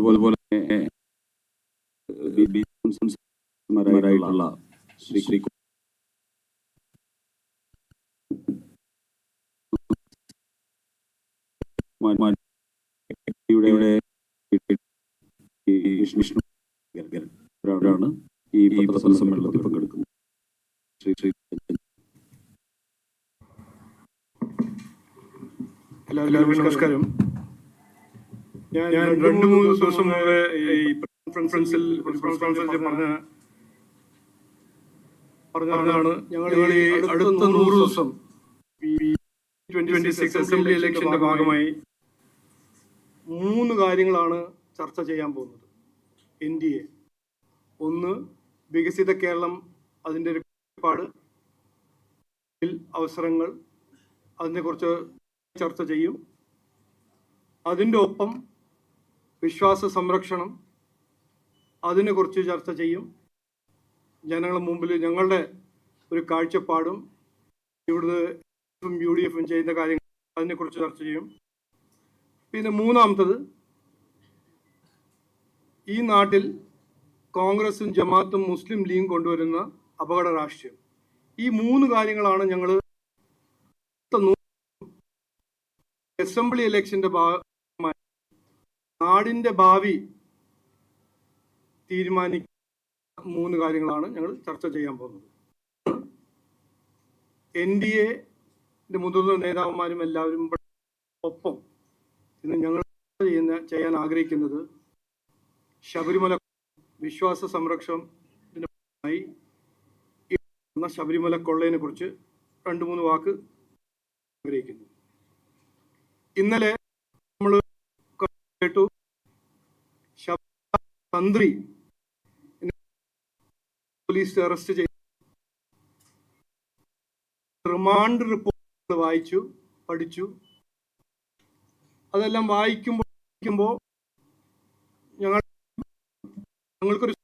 അതുപോലെ സംസ്ഥാനമാരായിട്ടുള്ള ശ്രീ ഈ വിഷ്ണു അവരാണ് ഈ പത്രസമ്മേളനത്തിൽ പങ്കെടുക്കുന്നത്. ശ്രീ ശ്രീ ഹലോ എല്ലാവർക്കും നമസ്കാരം. രണ്ട് മൂന്ന് ദിവസം മുമ്പ് ഈ കോൺഫറൻസിൽ കോൺഫറൻസിൽ പറഞ്ഞ പറഞ്ഞതാണ് ഞങ്ങൾ ഈ അടുത്ത നൂറ് ദിവസം ട്വന്റി സിക്സ് അസംബ്ലി ഇലക്ഷന്റെ ഭാഗമായി മൂന്ന് കാര്യങ്ങളാണ് ചർച്ച ചെയ്യാൻ പോകുന്നത്. എൻ ഡി എ ഒന്ന് വികസിത കേരളം അതിന്റെ ഒരു കാഴ്ചപ്പാട് അവസരങ്ങൾ അതിനെക്കുറിച്ച് ചർച്ച ചെയ്യും. അതിന്റെ ഒപ്പം വിശ്വാസ സംരക്ഷണം അതിനെക്കുറിച്ച് ചർച്ച ചെയ്യും. ജനങ്ങളുടെ മുമ്പിൽ ഞങ്ങളുടെ ഒരു കാഴ്ചപ്പാടും ഇവിടുത്തെ യു ഡി എഫും ചെയ്യുന്ന കാര്യങ്ങൾ അതിനെക്കുറിച്ച് ചർച്ച ചെയ്യും. പിന്നെ മൂന്നാമത്തത് ഈ നാട്ടിൽ കോൺഗ്രസും ജമാത്തും മുസ്ലിം ലീഗും കൊണ്ടുവരുന്ന അപകട രാഷ്ട്രീയം. ഈ മൂന്ന് കാര്യങ്ങളാണ് ഞങ്ങൾ അസംബ്ലി ഇലക്ഷന്റെ ഭാഗമായി നാടിന്റെ ഭാവി തീരുമാനിക്കുന്ന മൂന്ന് കാര്യങ്ങളാണ് ഞങ്ങൾ ചർച്ച ചെയ്യാൻ പോകുന്നത്. എൻ ഡി എ മുതിർന്ന നേതാവുമാരും എല്ലാവരും ഒപ്പം ഇന്ന് ഞങ്ങൾ ചെയ്യുന്ന ചെയ്യാൻ ആഗ്രഹിക്കുന്നത് ശബരിമല വിശ്വാസ സംരക്ഷണത്തിനായി ശബരിമല കൊള്ളയെ കുറിച്ച് രണ്ട് മൂന്ന് വാക്ക് ആഗ്രഹിക്കുന്നു. ഇന്നലെ നമ്മൾ കേട്ടു തന്ത്രി. പോലീസ് അറസ്റ്റ് ചെയ്തു. റിമാൻഡ് റിപ്പോർട്ട് വായിച്ചു പഠിച്ചു. അതെല്ലാം വായിക്കുമ്പോൾ വായിക്കുമ്പോൾ ഞങ്ങൾ ഞങ്ങൾക്കൊരു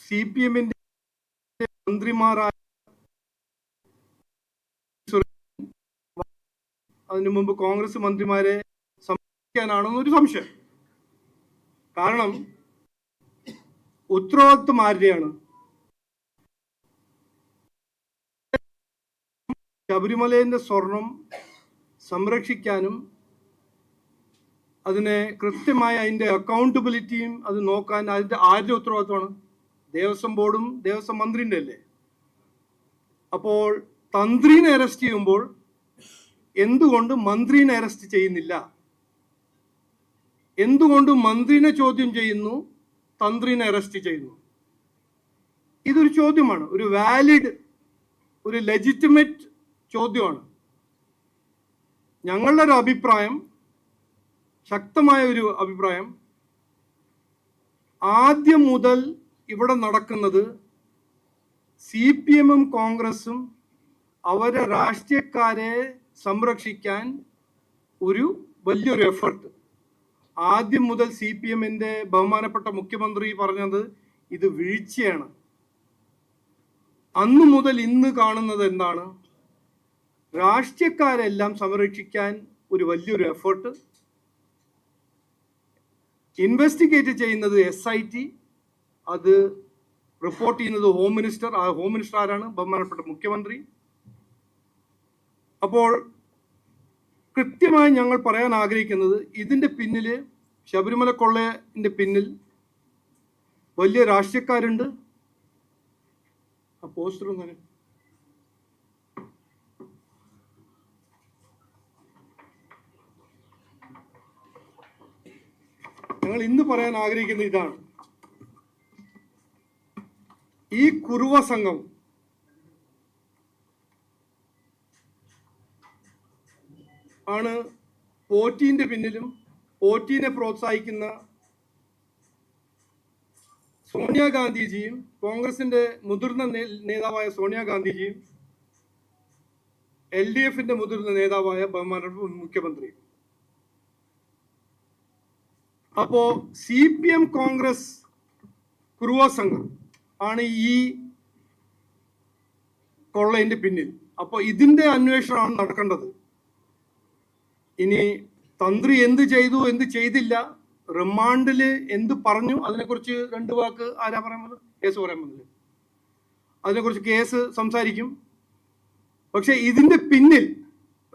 സി പി എമ്മിന്റെ മന്ത്രിമാരായ അതിനു മുമ്പ് കോൺഗ്രസ് മന്ത്രിമാരെ സംരക്ഷിക്കാനാണെന്നൊരു സംശയം. കാരണം ഉത്തരവാദിത്വം ആരുടെയാണ് ശബരിമലയുടെ സ്വർണം സംരക്ഷിക്കാനും അതിനെ കൃത്യമായ അതിന്റെ അക്കൗണ്ടബിലിറ്റിയും അത് നോക്കാൻ അതിന്റെ ആരുടെ ഉത്തരവാദിത്വമാണ്? ദേവസ്വം ബോർഡും ദേവസ്വം മന്ത്രിന്റെ അല്ലേ? അപ്പോൾ തന്ത്രിനെ അറസ്റ്റ് ചെയ്യുമ്പോൾ എന്തുകൊണ്ട് മന്ത്രിനെ അറസ്റ്റ് ചെയ്യുന്നില്ല? എന്തുകൊണ്ട് മന്ത്രിനെ ചോദ്യം ചെയ്യുന്നു? തന്ത്രിനെ അറസ്റ്റ് ചെയ്യുന്നു. ഇതൊരു ചോദ്യമാണ്. ഒരു വാലിഡ് ഒരു ലെജിറ്റിമേറ്റ് ചോദ്യമാണ്. ഞങ്ങളുടെ ഒരു അഭിപ്രായം ശക്തമായ ഒരു അഭിപ്രായം ആദ്യം മുതൽ ഇവിടെ നടക്കുന്നത് സി പി എമ്മും കോൺഗ്രസും അവരെ രാഷ്ട്രീയക്കാരെ സംരക്ഷിക്കാൻ ഒരു വലിയൊരു എഫർട്ട് ആദ്യം മുതൽ സി പി എമ്മിന്റെ ബഹുമാനപ്പെട്ട മുഖ്യമന്ത്രി പറഞ്ഞത് ഇത് വീഴ്ചയാണ്. അന്നു മുതൽ ഇന്ന് കാണുന്നത് എന്താണ്? രാഷ്ട്രീയക്കാരെല്ലാം സംരക്ഷിക്കാൻ ഒരു വലിയൊരു എഫേർട്ട് ഇൻവെസ്റ്റിഗേറ്റ് ചെയ്യുന്നത് എസ് ഐ ടി അത് റിപ്പോർട്ട് ചെയ്യുന്നത് ഹോം മിനിസ്റ്റർ ആ ഹോം മിനിസ്റ്റർ ആരാണ്? ബഹുമാനപ്പെട്ട മുഖ്യമന്ത്രി. അപ്പോൾ കൃത്യമായി ഞങ്ങൾ പറയാൻ ആഗ്രഹിക്കുന്നത് ഇതിന്റെ പിന്നിൽ ശബരിമല കൊള്ളയന്റെ പിന്നിൽ വലിയ രാഷ്ട്രീയക്കാരുണ്ട്. ആ പോസ്റ്റർ ഒന്നും ഞങ്ങൾ ഇന്ന് പറയാൻ ആഗ്രഹിക്കുന്ന ഇതാണ്. ഈ കുറുവ സംഘം ആണ് പോറ്റീന്റെ പിന്നിലും പോറ്റീനെ പ്രോത്സാഹിക്കുന്ന സോണിയാഗാന്ധിജിയും കോൺഗ്രസിന്റെ മുതിർന്ന നേതാവായ സോണിയാഗാന്ധിജിയും എൽ ഡി എഫിന്റെ മുതിർന്ന നേതാവായ ബഹുമാനപ്പെട്ട മുഖ്യമന്ത്രി അപ്പോ സി പി എം കോൺഗ്രസ് കുറുവ സംഘം ആണ് ഈ കൊള്ളയിന്റെ പിന്നിൽ. അപ്പോൾ ഇതിന്റെ അന്വേഷണമാണ് നടക്കേണ്ടത്. ഇനി തന്ത്രി എന്ത് ചെയ്തു എന്ത് ചെയ്തില്ല റിമാൻഡിൽ എന്ത് പറഞ്ഞു അതിനെക്കുറിച്ച് രണ്ട് വാക്ക് ആരാ പറയാൻ പോകുന്നത്? കേസ് പറയാൻ പോകുന്നത്. അതിനെക്കുറിച്ച് കേസ് സംസാരിക്കും. പക്ഷെ ഇതിന്റെ പിന്നിൽ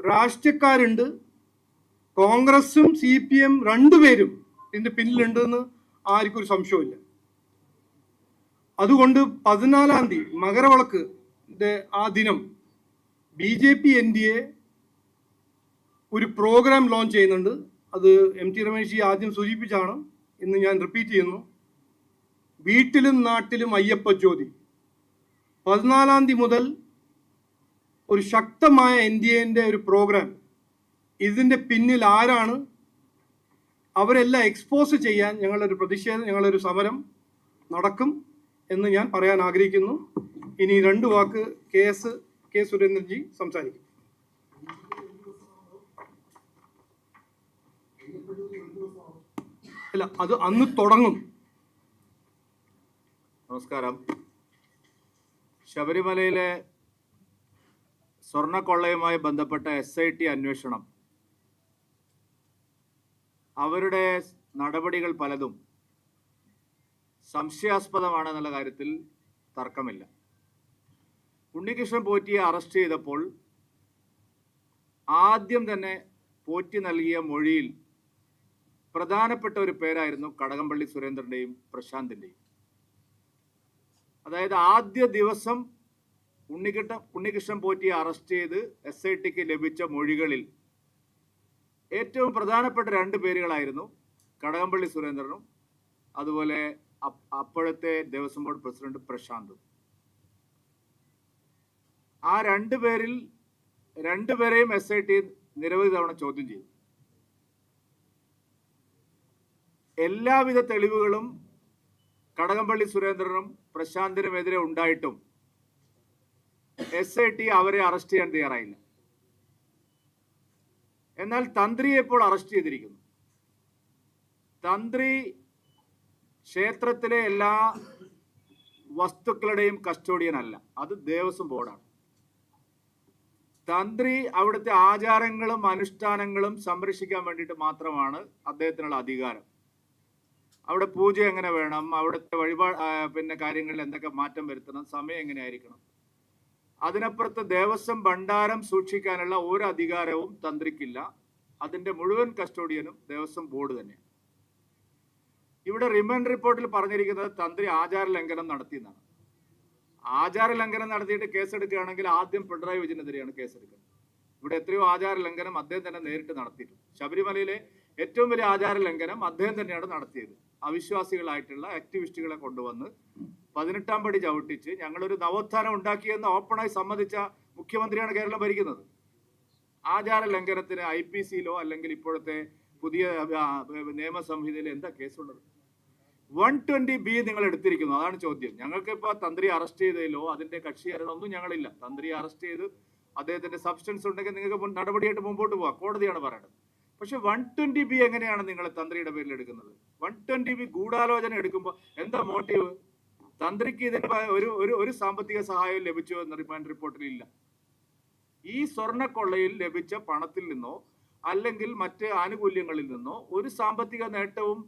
രാഷ്ട്രീയക്കാരുണ്ട്. കോൺഗ്രസും സി പി എം രണ്ടുപേരും ഇതിന്റെ പിന്നിലുണ്ടെന്ന് ആർക്കും ഒരു സംശയമില്ല അതുകൊണ്ട് പതിനാലാം തീയതി മകരവിളക്ക് ആ ദിനം B J P N D A ഒരു പ്രോഗ്രാം ലോഞ്ച് ചെയ്യുന്നുണ്ട്. അത് എം ടി രമേശ് ആദ്യം സൂചിപ്പിച്ചാണ്. ഇന്ന് ഞാൻ റിപ്പീറ്റ് ചെയ്യുന്നു. വീട്ടിലും നാട്ടിലും അയ്യപ്പ ജ്യോതി. പതിനാലാം തീയതി മുതൽ ഒരു ശക്തമായ എൻ ഡി എന്റെ ഒരു പ്രോഗ്രാം ഇതിന്റെ പിന്നിൽ ആരാണ്? അവരെല്ലാം എക്സ്പോസ് ചെയ്യാൻ ഞങ്ങളൊരു പ്രതിഷേധം ഞങ്ങളൊരു സമരം നടക്കും എന്ന് ഞാൻ പറയാൻ ആഗ്രഹിക്കുന്നു. ഇനി രണ്ട് വാക്ക് കെ എസ് കെ സുരേന്ദ്രൻജി സംസാരിക്കും. അല്ല അത് അന്ന് തുടങ്ങും. നമസ്കാരം. ശബരിമലയിലെ സ്വർണക്കൊള്ളയുമായി ബന്ധപ്പെട്ട എസ് ഐ ടി അന്വേഷണം. അവരുടെ നടപടികൾ പലതും സംശയാസ്പദമാണെന്നുള്ള കാര്യത്തിൽ തർക്കമില്ല. ഉണ്ണികൃഷ്ണൻ പോറ്റിയെ അറസ്റ്റ് ചെയ്തപ്പോൾ ആദ്യം തന്നെ പോറ്റി നൽകിയ മൊഴിയിൽ പ്രധാനപ്പെട്ട ഒരു പേരായിരുന്നു കടകംപള്ളി സുരേന്ദ്രന്റെയും പ്രശാന്തിന്റെയും. അതായത് ആദ്യ ദിവസം ഉണ്ണികൃഷ്ണ ഉണ്ണികൃഷ്ണൻ പോറ്റിയെ അറസ്റ്റ് ചെയ്ത് എസ് ഐ ടിക്ക് ലഭിച്ച മൊഴികളിൽ ഏറ്റവും പ്രധാനപ്പെട്ട രണ്ട് പേരുകളായിരുന്നു കടകംപള്ളി സുരേന്ദ്രനും അതുപോലെ അപ്പോഴത്തെ ദേവസ്വം ബോർഡ് പ്രസിഡന്റ് പ്രശാന്തും. ആ രണ്ട് പേരിൽ രണ്ടുപേരെയും എസ് ഐ ടി നിരവധി തവണ ചോദ്യം ചെയ്തു. എല്ലാവിധ തെളിവുകളും കടകംപള്ളി സുരേന്ദ്രനും പ്രശാന്തിനുമെതിരെ ഉണ്ടായിട്ടും എസ് ഐ ടി അവരെ അറസ്റ്റ് ചെയ്യാൻ തയ്യാറായില്ല. എന്നാൽ തന്ത്രിയെ ഇപ്പോൾ അറസ്റ്റ് ചെയ്തിരിക്കുന്നു. തന്ത്രി ക്ഷേത്രത്തിലെ എല്ലാ വസ്തുക്കളുടെയും കസ്റ്റോഡിയൻ അല്ല. അത് ദേവസ്വം ബോർഡാണ് തന്ത്രി അവിടുത്തെ ആചാരങ്ങളും അനുഷ്ഠാനങ്ങളും സംരക്ഷിക്കാൻ വേണ്ടിയിട്ട് മാത്രമാണ് അദ്ദേഹത്തിനുള്ള അധികാരം. അവിടെ പൂജ എങ്ങനെ വേണം? അവിടുത്തെ വഴിപാട് പിന്നെ കാര്യങ്ങളിൽ എന്തൊക്കെ മാറ്റം വരുത്തണം? സമയം എങ്ങനെ ആയിരിക്കണം അതിനപ്പുറത്ത് ദേവസ്വം ഭണ്ഡാരം സൂക്ഷിക്കാനുള്ള ഒരു അധികാരവും തന്ത്രിക്കില്ല. അതിന്റെ മുഴുവൻ കസ്റ്റോഡിയനും ദേവസ്വം ബോർഡ് തന്നെയാണ്. ഇവിടെ റിമൻ റിപ്പോർട്ടിൽ പറഞ്ഞിരിക്കുന്നത് തന്ത്രി ആചാര ലംഘനം നടത്തി എന്നാണ് ആചാര ലംഘനം നടത്തിയിട്ട് കേസെടുക്കുകയാണെങ്കിൽ ആദ്യം പിണറായി വിജയനെതിരെയാണ് കേസെടുക്കുന്നത് ഇവിടെ എത്രയോ ആചാര ലംഘനം അദ്ദേഹം തന്നെ നേരിട്ട് നടത്തിയിട്ടുണ്ട്. ശബരിമലയിലെ ഏറ്റവും വലിയ ആചാര ലംഘനം അദ്ദേഹം തന്നെയാണ് നടത്തിയത്. അവിശ്വാസികളായിട്ടുള്ള ആക്ടിവിസ്റ്റുകളെ കൊണ്ടുവന്ന് പതിനെട്ടാം പടി ചവിട്ടിച്ച് ഞങ്ങളൊരു നവോത്ഥാനം ഉണ്ടാക്കിയെന്ന് ഓപ്പണായി സമ്മതിച്ച മുഖ്യമന്ത്രിയാണ് കേരളം ഭരിക്കുന്നത്. ആചാര ലംഘനത്തിന് ഐ പി സിയിലോ അല്ലെങ്കിൽ ഇപ്പോഴത്തെ പുതിയ നിയമസംഹിതയിലോ എന്താ കേസുള്ളത്? വൺ ട്വന്റി ബി നിങ്ങൾ എടുത്തിരിക്കുന്നു. അതാണ് ചോദ്യം. ഞങ്ങൾക്ക് ഇപ്പൊ തന്ത്രി അറസ്റ്റ് ചെയ്തതിലോ അതിന്റെ കക്ഷികരണോ ഒന്നും ഞങ്ങളില്ല. തന്ത്രി അറസ്റ്റ് ചെയ്ത് അദ്ദേഹത്തിന്റെ സബ്സ്റ്റൻസ് ഉണ്ടെങ്കിൽ നിങ്ങൾക്ക് നടപടിയായിട്ട് മുമ്പോട്ട് പോവാം കോടതിയാണ് പറയേണ്ടത് പക്ഷെ വൺ ട്വന്റി ബി എങ്ങനെയാണ് നിങ്ങൾ തന്ത്രിയുടെ പേരിൽ എടുക്കുന്നത്? വൺ ട്വന്റി ബി ഗൂഢാലോചന എടുക്കുമ്പോൾ എന്താ മോട്ടീവ് തന്ത്രിക്ക് ഇതിന് ഒരു ഒരു ഒരു സാമ്പത്തിക സഹായം ലഭിച്ചോ എന്ന റിമാൻഡ് റിപ്പോർട്ടിൽ ഇല്ല. ഈ സ്വർണക്കൊള്ളയിൽ ലഭിച്ച പണത്തിൽ നിന്നോ അല്ലെങ്കിൽ മറ്റ് ആനുകൂല്യങ്ങളിൽ നിന്നോ ഒരു സാമ്പത്തിക നേട്ടവും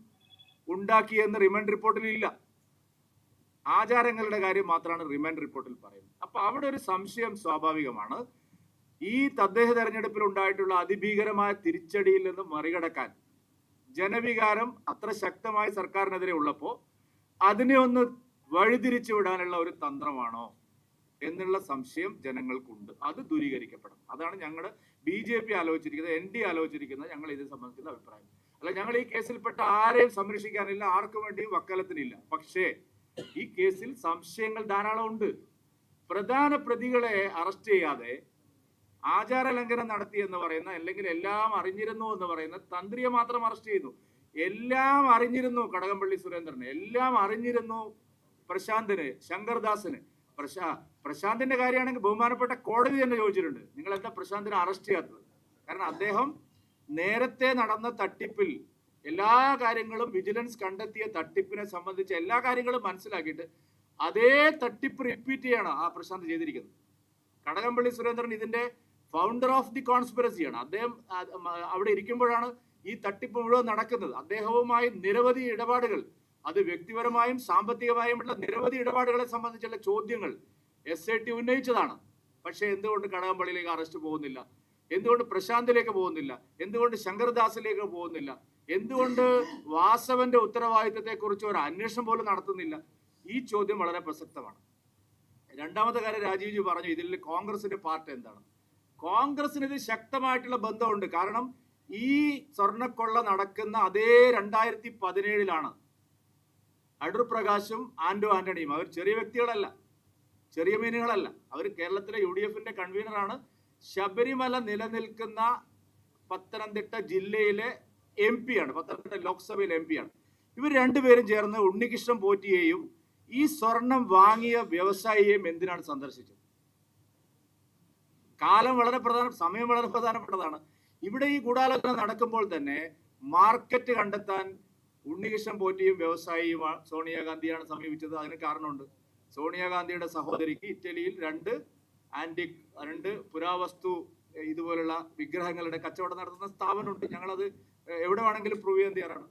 ഉണ്ടാക്കിയെന്ന് റിമാൻഡ് റിപ്പോർട്ടിൽ ഇല്ല. ആചാരങ്ങളുടെ കാര്യം മാത്രമാണ് റിമാൻഡ് റിപ്പോർട്ടിൽ പറയുന്നത്. അപ്പൊ അവിടെ ഒരു സംശയം സ്വാഭാവികമാണ്. ഈ തദ്ദേശ തെരഞ്ഞെടുപ്പിൽ ഉണ്ടായിട്ടുള്ള അതിഭീകരമായ തിരിച്ചടിയിൽ നിന്ന് മറികടക്കാൻ ജനവികാരം അത്ര ശക്തമായി സർക്കാരിനെതിരെ ഉള്ളപ്പോൾ അതിനെ ഒന്ന് വഴിതിരിച്ചു വിടാനുള്ള ഒരു തന്ത്രമാണോ എന്നുള്ള സംശയം ജനങ്ങൾക്കുണ്ട്. അത് ദൂരീകരിക്കപ്പെടണം. അതാണ് ഞങ്ങൾ ബി ജെ പി ആലോചിച്ചിരിക്കുന്നത് എൻ ഡി ആലോചിച്ചിരിക്കുന്നത് ഞങ്ങൾ ഇത് സംബന്ധിക്കുന്ന അഭിപ്രായം. അല്ല ഞങ്ങൾ ഈ കേസിൽപ്പെട്ട ആരെയും സംരക്ഷിക്കാനില്ല ആർക്കു വേണ്ടിയും വക്കാലത്തിനില്ല. പക്ഷേ ഈ കേസിൽ സംശയങ്ങൾ ധാരാളം ഉണ്ട് പ്രധാന പ്രതികളെ അറസ്റ്റ് ചെയ്യാതെ ആചാര ലംഘനം നടത്തി എന്ന് പറയുന്ന അല്ലെങ്കിൽ എല്ലാം അറിഞ്ഞിരുന്നു എന്ന് പറയുന്ന തന്ത്രിയെ മാത്രം അറസ്റ്റ് ചെയ്തു. എല്ലാം അറിഞ്ഞിരുന്നു കടകംപള്ളി സുരേന്ദ്രന്. എല്ലാം അറിഞ്ഞിരുന്നു പ്രശാന്തിന് ശങ്കർദാസിന്. പ്രശാ പ്രശാന്തിന്റെ കാര്യമാണെങ്കിൽ ബഹുമാനപ്പെട്ട കോടതി തന്നെ ചോദിച്ചിട്ടുണ്ട്. നിങ്ങൾ എന്താ പ്രശാന്തിനെ അറസ്റ്റ് ചെയ്യാത്തത്? കാരണം അദ്ദേഹം നേരത്തെ നടന്ന തട്ടിപ്പിൽ എല്ലാ കാര്യങ്ങളും വിജിലൻസ് കണ്ടെത്തിയ തട്ടിപ്പിനെ സംബന്ധിച്ച് എല്ലാ കാര്യങ്ങളും മനസ്സിലാക്കിയിട്ട് അതേ തട്ടിപ്പ് റിപ്പീറ്റ് ചെയ്യാണ് ആ പ്രശാന്ത് ചെയ്തിരിക്കുന്നത്. കടകംപള്ളി സുരേന്ദ്രൻ ഇതിന്റെ ഫൗണ്ടർ ഓഫ് ദി കോൺസ്പിറസിയാണ് അദ്ദേഹം അവിടെ ഇരിക്കുമ്പോഴാണ് ഈ തട്ടിപ്പ് മുഴുവൻ നടക്കുന്നത്. അദ്ദേഹവുമായി നിരവധി ഇടപാടുകൾ അത് വ്യക്തിപരമായും സാമ്പത്തികമായും ഉള്ള നിരവധി ഇടപാടുകളെ സംബന്ധിച്ചുള്ള ചോദ്യങ്ങൾ എസ് ഐ ടി ഉന്നയിച്ചതാണ്. പക്ഷേ എന്തുകൊണ്ട് കടകംപള്ളിയിലേക്ക് അറസ്റ്റ് പോകുന്നില്ല? എന്തുകൊണ്ട് പ്രശാന്തിലേക്ക് പോകുന്നില്ല? എന്തുകൊണ്ട് ശങ്കർദാസിലേക്ക് പോകുന്നില്ല? എന്തുകൊണ്ട് വാസവന്റെ ഉത്തരവാദിത്തത്തെ കുറിച്ച് ഒരു അന്വേഷണം പോലും നടത്തുന്നില്ല? ഈ ചോദ്യം വളരെ പ്രസക്തമാണ്. രണ്ടാമത്തെ കാര്യം രാജീവ്ജി പറഞ്ഞു ഇതിൽ കോൺഗ്രസിന്റെ പാർട്ട് എന്താണ്? കോൺഗ്രസിന് ഇത് ശക്തമായിട്ടുള്ള ബന്ധമുണ്ട്. കാരണം ഈ സ്വർണക്കൊള്ള നടക്കുന്ന അതേ രണ്ടായിരത്തി പതിനേഴിലാണ് അടൂർ പ്രകാശും ആന്റോ ആന്റണിയും. അവർ ചെറിയ വ്യക്തികളല്ല ചെറിയ മീനുകളല്ല. അവർ കേരളത്തിലെ യു ഡി എഫിന്റെ കൺവീനറാണ്. ശബരിമല നിലനിൽക്കുന്ന പത്തനംതിട്ട ജില്ലയിലെ എം ആണ് പത്തനംതിട്ട ലോക്സഭയിലെ എം ആണ് ഇവർ രണ്ടുപേരും ചേർന്ന് ഉണ്ണികൃഷ്ണൻ പോറ്റിയെയും ഈ സ്വർണം വാങ്ങിയ വ്യവസായിയെയും എന്തിനാണ് സന്ദർശിച്ചത്? കാലം വളരെ പ്രധാന സമയം വളരെ പ്രധാനപ്പെട്ടതാണ്. ഇവിടെ ഈ ഗൂഢാലോചന നടക്കുമ്പോൾ തന്നെ മാർക്കറ്റ് കണ്ടെത്താൻ ഉണ്ണികൃഷ്ണൻ പോറ്റിയും വ്യവസായിയും സോണിയാഗാന്ധിയാണ് സമീപിച്ചത്. അതിന് കാരണമുണ്ട്. സോണിയാഗാന്ധിയുടെ സഹോദരിക്ക് ഇറ്റലിയിൽ രണ്ട് ആന്റിക് രണ്ട് പുരാവസ്തു ഇതുപോലുള്ള വിഗ്രഹങ്ങളുടെ കച്ചവടം നടത്തുന്ന സ്ഥാപനമുണ്ട്. ഞങ്ങളത് എവിടെ വേണമെങ്കിലും പ്രൂവ് ചെയ്യാൻ തയ്യാറാണ്.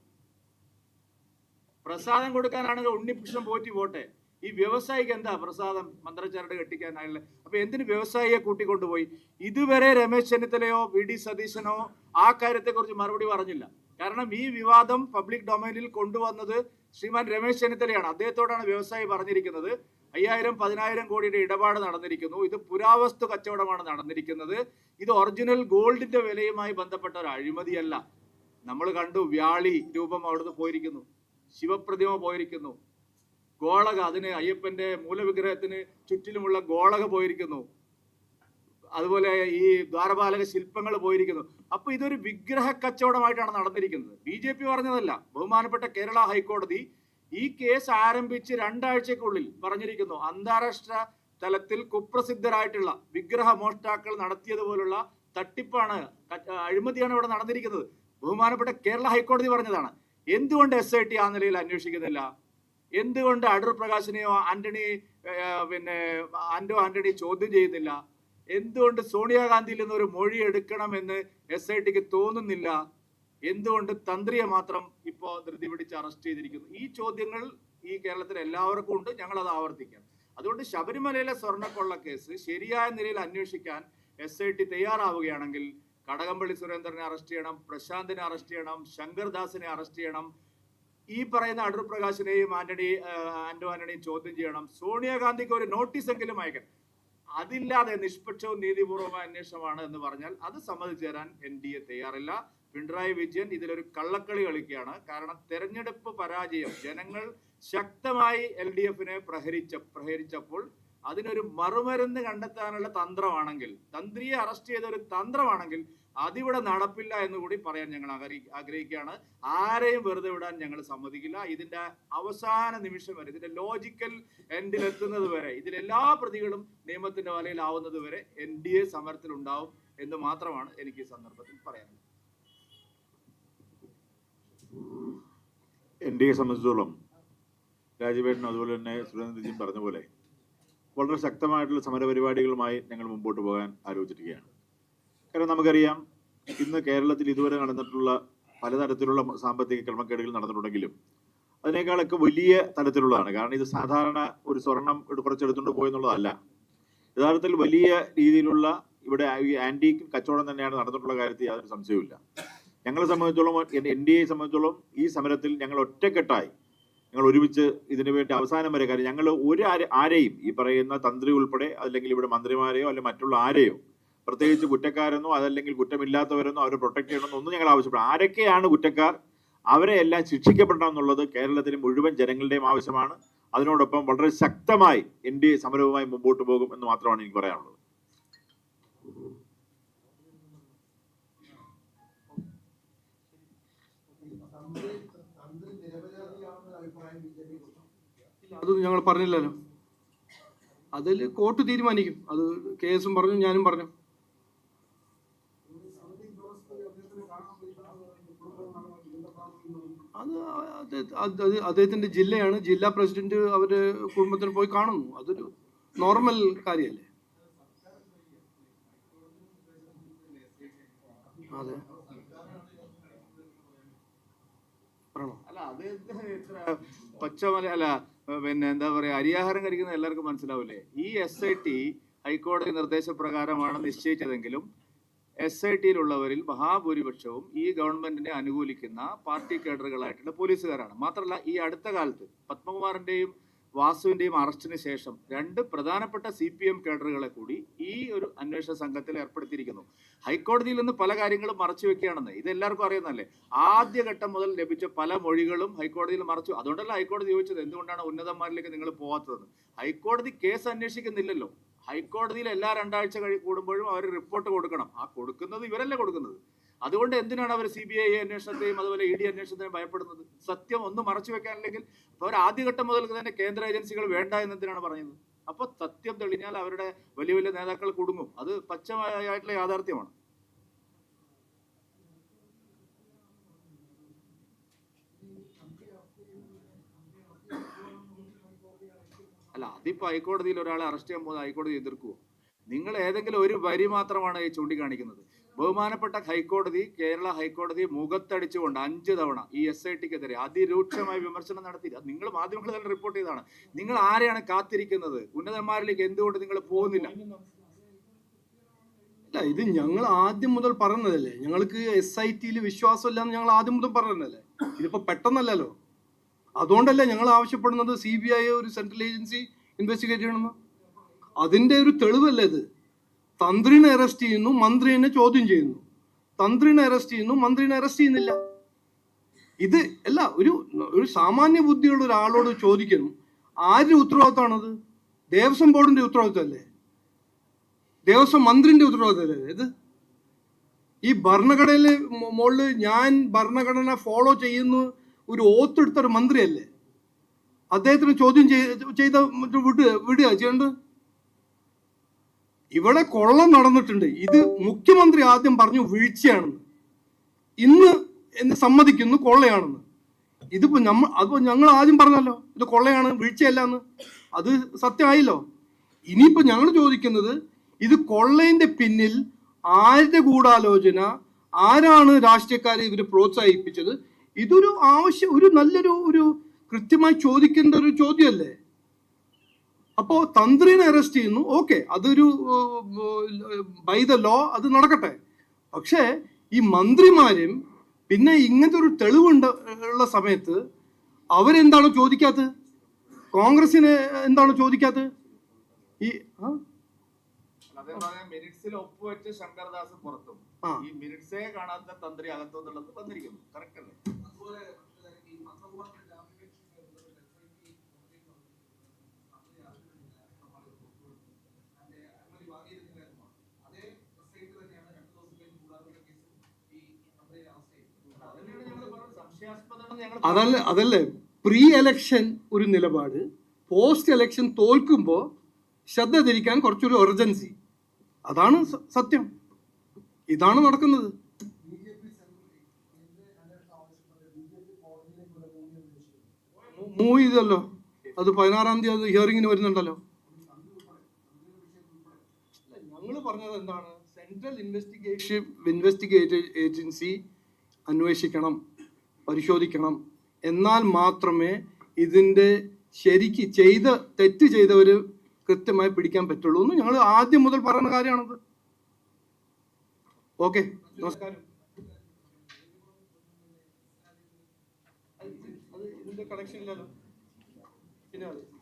പ്രസാദം കൊടുക്കാനാണെങ്കിൽ ഉണ്ണികൃഷ്ണൻ പോറ്റി പോട്ടെ. ഈ വ്യവസായിക്ക് എന്താ പ്രസാദം മന്ത്രച്ചരട് കെട്ടിക്കാനായുള്ള? അപ്പൊ എന്തിന് വ്യവസായിയെ കൂട്ടിക്കൊണ്ടുപോയി? ഇതുവരെ രമേശ് ചെന്നിത്തലയോ വി ഡി സതീശനോ ആ കാര്യത്തെക്കുറിച്ച് മറുപടി പറഞ്ഞില്ല. കാരണം ഈ വിവാദം പബ്ലിക് ഡൊമൈനിൽ കൊണ്ടുവന്നത് ശ്രീമാൻ രമേശ് ചെന്നിത്തലയാണ്. അദ്ദേഹത്തോടാണ് വ്യവസായി പറഞ്ഞിരിക്കുന്നത്. അയ്യായിരം പതിനായിരം കോടിയുടെ ഇടപാട് നടന്നിരിക്കുന്നു. ഇത് പുരാവസ്തു കച്ചവടമാണ് നടന്നിരിക്കുന്നത്. ഇത് ഒറിജിനൽ ഗോൾഡിന്റെ വിലയുമായി ബന്ധപ്പെട്ട ഒരു അഴിമതിയല്ല. നമ്മൾ കണ്ടു വ്യാളി രൂപം അവിടുന്ന് പോയിരിക്കുന്നു. ശിവപ്രതിമ പോയിരിക്കുന്നു. ഗോളക അതിന് അയ്യപ്പന്റെ മൂലവിഗ്രഹത്തിന് ചുറ്റിലുമുള്ള ഗോളക പോയിരിക്കുന്നു. അതുപോലെ ഈ ദ്വാരപാലക ശില്പങ്ങൾ പോയിരിക്കുന്നു. അപ്പൊ ഇതൊരു വിഗ്രഹ കച്ചവടമായിട്ടാണ് നടന്നിരിക്കുന്നത്. ബി ജെ പി പറഞ്ഞതല്ല. ബഹുമാനപ്പെട്ട കേരള ഹൈക്കോടതി ഈ കേസ് ആരംഭിച്ച് രണ്ടാഴ്ചക്കുള്ളിൽ പറഞ്ഞിരിക്കുന്നു. അന്താരാഷ്ട്ര തലത്തിൽ കുപ്രസിദ്ധരായിട്ടുള്ള വിഗ്രഹ മോഷ്ടാക്കൾ നടത്തിയതുപോലുള്ള തട്ടിപ്പാണ് അഴിമതിയാണ് ഇവിടെ നടന്നിരിക്കുന്നത്. ബഹുമാനപ്പെട്ട കേരള ഹൈക്കോടതി പറഞ്ഞതാണ്. എന്തുകൊണ്ട് എസ് ഐ ടി ആ നിലയിൽ അന്വേഷിക്കുന്നില്ല? എന്തുകൊണ്ട് അടൂർ പ്രകാശിനെയോ ആന്റണി പിന്നെ ആന്റോ ആന്റണി ചോദ്യം ചെയ്യുന്നില്ല? എന്തുകൊണ്ട് സോണിയാഗാന്ധിയിൽ നിന്ന് ഒരു മൊഴി എടുക്കണമെന്ന് എസ് ഐ ടിക്ക് തോന്നുന്നില്ല? എന്തുകൊണ്ട് തന്ത്രിയെ മാത്രം ഇപ്പോൾ ധൃതി പിടിച്ച് അറസ്റ്റ് ചെയ്തിരിക്കുന്നു? ഈ ചോദ്യങ്ങൾ ഈ കേരളത്തിൽ എല്ലാവർക്കും ഉണ്ട്. ഞങ്ങൾ അത് ആവർത്തിക്കാം. അതുകൊണ്ട് ശബരിമലയിലെ സ്വർണക്കൊള്ള കേസ് ശരിയായ നിലയിൽ അന്വേഷിക്കാൻ എസ് ഐ ടി തയ്യാറാവുകയാണെങ്കിൽ കടകംപള്ളി സുരേന്ദ്രനെ അറസ്റ്റ് ചെയ്യണം പ്രശാന്തിനെ അറസ്റ്റ് ചെയ്യണം ശങ്കർദാസിനെ അറസ്റ്റ് ചെയ്യണം ഈ പറയുന്ന അടൂർ പ്രകാശിനെയും ആന്റണി ആന്റോ ആന്റണിയും ചോദ്യം ചെയ്യണം. സോണിയാഗാന്ധിക്ക് ഒരു നോട്ടീസ് എങ്കിലും അയക്കണം അതില്ലാതെ നിഷ്പക്ഷവും നീതിപൂർവമായ അന്വേഷണമാണ് എന്ന് പറഞ്ഞാൽ അത് സമ്മതിച്ചു തരാൻ എൻ ഡി എ തയ്യാറില്ല. പിണറായി വിജയൻ ഇതിലൊരു കള്ളക്കളി കളിക്കുകയാണ്. കാരണം തെരഞ്ഞെടുപ്പ് പരാജയം ജനങ്ങൾ ശക്തമായി എൽ ഡി എഫിനെ പ്രഹരിച്ച പ്രഹരിച്ചപ്പോൾ അതിനൊരു മറുമരുന്ന് കണ്ടെത്താനുള്ള തന്ത്രമാണെങ്കിൽ തന്ത്രിയെ അറസ്റ്റ് ചെയ്ത ഒരു തന്ത്രമാണെങ്കിൽ അതിവിടെ നടപ്പില്ല എന്ന് കൂടി പറയാൻ ഞങ്ങൾ ആഗ്രഹിക്കുകയാണ്. ആരെയും വെറുതെ വിടാൻ ഞങ്ങൾ സമ്മതിക്കില്ല. ഇതിന്റെ അവസാന നിമിഷം വരെ ഇതിന്റെ ലോജിക്കൽ എൻഡിൽ എത്തുന്നത് വരെ ഇതിലെല്ലാ പ്രതികളും നിയമത്തിന്റെ വലയിലാവുന്നത് വരെ എൻ ഡി എ സമരത്തിൽ ഉണ്ടാവും എന്ന് മാത്രമാണ് എനിക്ക് ഈ സന്ദർഭത്തിൽ പറയാനുള്ളത്. എൻ ഡി എ സംബന്ധിച്ചോളം രാജവേട്ടനും അതുപോലെ തന്നെ സുരേന്ദ്രജിയും പറഞ്ഞ പോലെ വളരെ ശക്തമായിട്ടുള്ള സമരപരിപാടികളുമായി ഞങ്ങൾ മുമ്പോട്ട് പോകാൻ ആലോചിച്ചിരിക്കുകയാണ്. കാരണം നമുക്കറിയാം ഇന്ന് കേരളത്തിൽ ഇതുവരെ നടന്നിട്ടുള്ള പലതരത്തിലുള്ള സാമ്പത്തിക ക്രമക്കേടുകൾ നടന്നിട്ടുണ്ടെങ്കിലും അതിനേക്കാളൊക്കെ വലിയ തലത്തിലുള്ളതാണ് കാരണം ഇത് സാധാരണ ഒരു സ്വർണം കുറച്ചെടുത്തുകൊണ്ട് പോയെന്നുള്ളതല്ല. യഥാർത്ഥത്തിൽ വലിയ രീതിയിലുള്ള ഇവിടെ ആന്റി കച്ചവടം തന്നെയാണ് നടന്നിട്ടുള്ള കാര്യത്തിൽ യാതൊരു സംശയവുമില്ല. ഞങ്ങളെ സംബന്ധിച്ചോളം എൻ ഡി എയെ സംബന്ധിച്ചോളം ഈ സമരത്തിൽ ഞങ്ങൾ ഒറ്റക്കെട്ടായി. ഞങ്ങൾ ഒരുമിച്ച് ഇതിനു വേണ്ടി അവസാനം വരെ കാര്യം ഞങ്ങൾ ഒരു ആരെയും ഈ പറയുന്ന തന്ത്രി ഉൾപ്പെടെ അല്ലെങ്കിൽ ഇവിടെ മന്ത്രിമാരെയോ അല്ലെങ്കിൽ മറ്റുള്ള ആരെയോ പ്രത്യേകിച്ച് കുറ്റക്കാരെന്നോ അതല്ലെങ്കിൽ കുറ്റമില്ലാത്തവരെന്നോ അവരെ പ്രൊട്ടക്ട് ചെയ്യണമെന്നോ ഒന്നും ഞങ്ങൾ ആവശ്യപ്പെടും. ആരൊക്കെയാണ് കുറ്റക്കാർ? അവരെ എല്ലാം ശിക്ഷിക്കപ്പെടണം എന്നുള്ളത് കേരളത്തിലെ മുഴുവൻ ജനങ്ങളുടെയും ആവശ്യമാണ്. അതിനോടൊപ്പം വളരെ ശക്തമായി എൻ ഡി എ സമരവുമായി മുമ്പോട്ട് പോകും എന്ന് മാത്രമാണ് എനിക്ക് പറയാനുള്ളത്. അത് ഞങ്ങൾ പറഞ്ഞില്ലല്ലോ. അതിൽ കോർട്ട് തീരുമാനിക്കും. അത് കേസും പറഞ്ഞു ഞാനും പറഞ്ഞു. അത് അദ്ദേഹത്തിന്റെ ജില്ലയാണ്. ജില്ലാ പ്രസിഡന്റ് അവർ കുടുംബത്തിന് പോയി കാണുന്നു. അതൊരു നോർമൽ കാര്യമല്ലേ അതെ. പച്ചമല അല്ല പിന്നെ എന്താ പറയാ അരിയാഹാരം കഴിക്കുന്ന എല്ലാവർക്കും മനസ്സിലാവില്ലേ? ഈ എസ് ഐ ടി ഹൈക്കോടതി നിർദ്ദേശപ്രകാരമാണ് നിശ്ചയിച്ചതെങ്കിലും എസ് ഐ ടിയിലുള്ളവരിൽ മഹാഭൂരിപക്ഷവും ഈ ഗവൺമെന്റിനെ അനുകൂലിക്കുന്ന പാർട്ടി കേഡറുകളായിട്ടുള്ള പോലീസുകാരാണ്. മാത്രമല്ല ഈ അടുത്ത കാലത്ത് പത്മകുമാറിന്റെയും വാസുവിന്റെയും അറസ്റ്റിന് ശേഷം രണ്ട് പ്രധാനപ്പെട്ട സി പി എം കേഡറുകളെ കൂടി ഈ ഒരു അന്വേഷണ സംഘത്തിൽ ഏർപ്പെടുത്തിയിരിക്കുന്നു. ഹൈക്കോടതിയിൽ നിന്ന് പല കാര്യങ്ങളും മറച്ചു വെക്കുകയാണെന്ന് ഇത് എല്ലാവർക്കും അറിയുന്നതല്ലേ? ആദ്യഘട്ടം മുതൽ ലഭിച്ച പല മൊഴികളും ഹൈക്കോടതിയിൽ മറച്ചു. അതുകൊണ്ടല്ല ഹൈക്കോടതി ചോദിച്ചത് എന്തുകൊണ്ടാണ് ഉന്നതന്മാരിലേക്ക് നിങ്ങൾ പോകാത്തത് ഹൈക്കോടതി കേസ് അന്വേഷിക്കുന്നില്ലല്ലോ. ഹൈക്കോടതിയിൽ എല്ലാ രണ്ടാഴ്ച കഴി കൂടുമ്പോഴും അവർ റിപ്പോർട്ട് കൊടുക്കണം. ആ കൊടുക്കുന്നത് ഇവരല്ലേ കൊടുക്കുന്നത്. അതുകൊണ്ട് എന്തിനാണ് അവർ സി ബി ഐ അന്വേഷണത്തെയും അതുപോലെ ഇ ഡി അന്വേഷണത്തെയും ഭയപ്പെടുന്നത്? സത്യം ഒന്നും മറച്ചു വെക്കാനില്ലെങ്കിൽ അവർ ആദ്യഘട്ടം മുതൽ തന്നെ കേന്ദ്ര ഏജൻസികൾ വേണ്ട എന്നതിനാണ് പറയുന്നത്. അപ്പോൾ സത്യം തെളിഞ്ഞാൽ അവരുടെ വലിയ വലിയ നേതാക്കൾ കുടുങ്ങും. അത് പച്ചമായിട്ടുള്ള യാഥാർത്ഥ്യമാണ്. അല്ല അതിപ്പോ ഹൈക്കോടതിയിൽ ഒരാളെ അറസ്റ്റ് ചെയ്യാൻ പോകുന്നത് ഹൈക്കോടതി എതിർക്കുവോ? നിങ്ങൾ ഏതെങ്കിലും ഒരു വരി മാത്രമാണ് ഈ ചൂണ്ടിക്കാണിക്കുന്നത്. ബഹുമാനപ്പെട്ട ഹൈക്കോടതി കേരള ഹൈക്കോടതി മുഖത്തടിച്ചുകൊണ്ട് അഞ്ച് തവണ ഈ എസ് ഐ ടിക്കെതിരെ അതിരൂക്ഷമായ വിമർശനം നടത്തി. നിങ്ങൾ മാധ്യമങ്ങൾ തന്നെ റിപ്പോർട്ട് ചെയ്തതാണ്. നിങ്ങൾ ആരെയാണ് കാത്തിരിക്കുന്നത്? ഉന്നതന്മാരിലേക്ക് എന്തുകൊണ്ട് നിങ്ങൾ പോകുന്നില്ല? അല്ല ഇത് ഞങ്ങൾ ആദ്യം മുതൽ പറഞ്ഞതല്ലേ? ഞങ്ങൾക്ക് എസ് ഐ ടിയിൽ വിശ്വാസമില്ല എന്ന് ഞങ്ങൾ ആദ്യം മുതൽ പറഞ്ഞതല്ലേ? ഇതിപ്പോ പെട്ടെന്നല്ലല്ലോ? അതുകൊണ്ടല്ലേ ഞങ്ങൾ ആവശ്യപ്പെടുന്നത് സി ബി ഐ ഒരു സെൻട്രൽ ഏജൻസി ഇൻവെസ്റ്റിഗേറ്റ് ചെയ്യണമെന്ന്? അതിന്റെ ഒരു തെളിവല്ലേ ഇത്? തന്ത്രിനെ അറസ്റ്റ് ചെയ്യുന്നു മന്ത്രിനെ ചോദ്യം ചെയ്യുന്നു. തന്ത്രിനെ അറസ്റ്റ് ചെയ്യുന്നു മന്ത്രിനെ അറസ്റ്റ് ചെയ്യുന്നില്ല. ഇത് അല്ല ഒരു ഒരു സാമാന്യ ബുദ്ധിയുള്ള ഒരാളോട് ചോദിക്കണം. ആരുടെ ഉത്തരവാദിത്തമാണത്? ദേവസ്വം ബോർഡിന്റെ ഉത്തരവാദിത്തമല്ലേ? ദേവസ്വം മന്ത്രിന്റെ ഉത്തരവാദിത്തമല്ലേ ഇത്? ഈ ഭരണഘടനയിലെ മുകളിൽ ഞാൻ ഭരണഘടന ഫോളോ ചെയ്യുന്നു ഒരു ഓത്തെടുത്ത ഒരു മന്ത്രിയല്ലേ? അദ്ദേഹത്തിന് ചോദ്യം ചെയ്ത വിടുക വിടുക ചെയ്യേണ്ടത്? ഇവിടെ കൊള്ള നടന്നിട്ടുണ്ട്. ഇത് മുഖ്യമന്ത്രി ആദ്യം പറഞ്ഞു വീഴ്ചയാണെന്ന്. ഇന്ന് എന്ന് സമ്മതിക്കുന്നു കൊള്ളയാണെന്ന്. ഇതിപ്പോ നമ്മൾ അതിപ്പോ ഞങ്ങൾ ആദ്യം പറഞ്ഞല്ലോ ഇത് കൊള്ളയാണ് വീഴ്ചയല്ല എന്ന് അത് സത്യമായില്ലോ. ഇനിയിപ്പോ ഞങ്ങൾ ചോദിക്കുന്നത് ഇത് കൊള്ളയിന്റെ പിന്നിൽ ആരുടെ ഗൂഢാലോചന ആരാണ് രാഷ്ട്രീയക്കാരെ ഇവർ പ്രോത്സാഹിപ്പിച്ചത് ഇതൊരു ആവശ്യം ഒരു നല്ലൊരു ഒരു കൃത്യമായി ചോദിക്കേണ്ട ഒരു ചോദ്യമല്ലേ? അപ്പോ തന്ത്രിനെ അറസ്റ്റ് ചെയ്യുന്നു. ഓക്കെ അതൊരു ബൈ ദ ലോ അത് നടക്കട്ടെ. പക്ഷേ ഈ മന്ത്രിമാരും പിന്നെ ഇങ്ങനത്തെ ഒരു തെളിവുണ്ട് ഉള്ള സമയത്ത് അവരെന്താണ് ചോദിക്കാത്തത്? കോൺഗ്രസിന് എന്താണ് ചോദിക്കാത്തത്? ഈ? മിനിറ്റ്സിൽ ഒപ്പുവെച്ച് ശങ്കർദാസ് പുറത്തും. ഈ മിനിറ്റ്സേ കാണാത്ത തന്ത്രി അകത്തുനിന്നുള്ളത് വന്നിരിക്കുന്നു. കറക്റ്റ് അല്ലേ? അതല്ല അതല്ലേ. പ്രീ എലക്ഷൻ ഒരു നിലപാട് പോസ്റ്റ് എലക്ഷൻ തോൽക്കുമ്പോൾ ശ്രദ്ധ തിരിക്കാൻ കുറച്ചൊരു എമർജൻസി അതാണ് സത്യം. ഇതാണ് നടക്കുന്നത്. മൂവ് ചെയ്തല്ലോ. അത് പതിനാറാം തീയതി അത് ഹിയറിങ്ങിന് വരുന്നുണ്ടല്ലോ. ഞങ്ങൾ പറഞ്ഞത് എന്താണ്? സെൻട്രൽ ഇൻവെസ്റ്റിഗേഷൻ ഇൻവെസ്റ്റിഗേറ്റ് ഏജൻസി അന്വേഷിക്കണം പരിശോധിക്കണം. എന്നാൽ മാത്രമേ ഇതിന്റെ ശരിക്ക് ചെയ്ത തെറ്റ് ചെയ്തവർ കൃത്യമായി പിടിക്കാൻ പറ്റുള്ളൂ എന്ന് ഞങ്ങൾ ആദ്യം മുതൽ പറയുന്ന കാര്യമാണത്. ഓക്കെ നമസ്കാരം അത് അത് ഇതിന്റെ കണക്ഷൻ